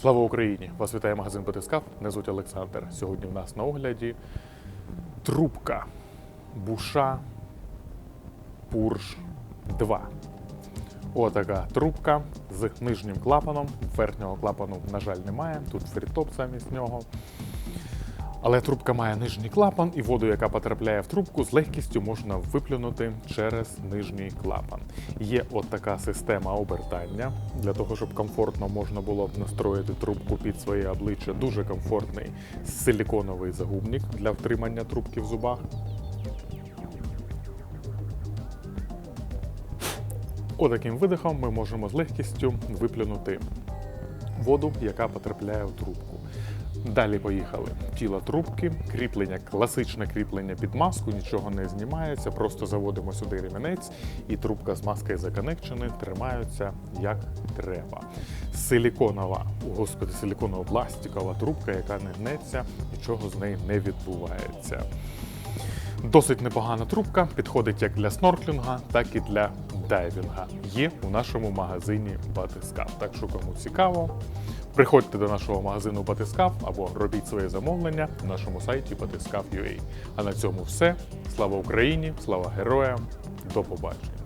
Слава Україні! Вас вітає магазин Батискаф. Мене звуть Олександр. Сьогодні в нас на огляді трубка Буша Пурж 2. Отака трубка з нижнім клапаном. Верхнього клапану, на жаль, немає. Тут фрітоп замість нього. Але трубка має нижній клапан, і воду, яка потрапляє в трубку, з легкістю можна виплюнути через нижній клапан. Є от така система обертання для того, щоб комфортно можна було настроїти трубку під своє обличчя. Дуже комфортний силіконовий загубник для втримання трубки в зубах. Отаким видихом ми можемо з легкістю виплюнути воду, яка потрапляє в трубку. Далі поїхали. Тіло трубки, кріплення, класичне кріплення під маску, нічого не знімається, просто заводимо сюди ремінець, і трубка з маскою законекчені, тримаються як треба. Силіконова, господи, силіконова пластикова трубка, яка не гнеться, нічого з неї не відбувається. Досить непогана трубка, підходить як для снорклінга, так і для дайвінга. Є у нашому магазині Батискаф. Так що кому цікаво, приходьте до нашого магазину Батискаф або робіть своє замовлення на нашому сайті Батискаф.ua. А на цьому все. Слава Україні! Слава героям! До побачення!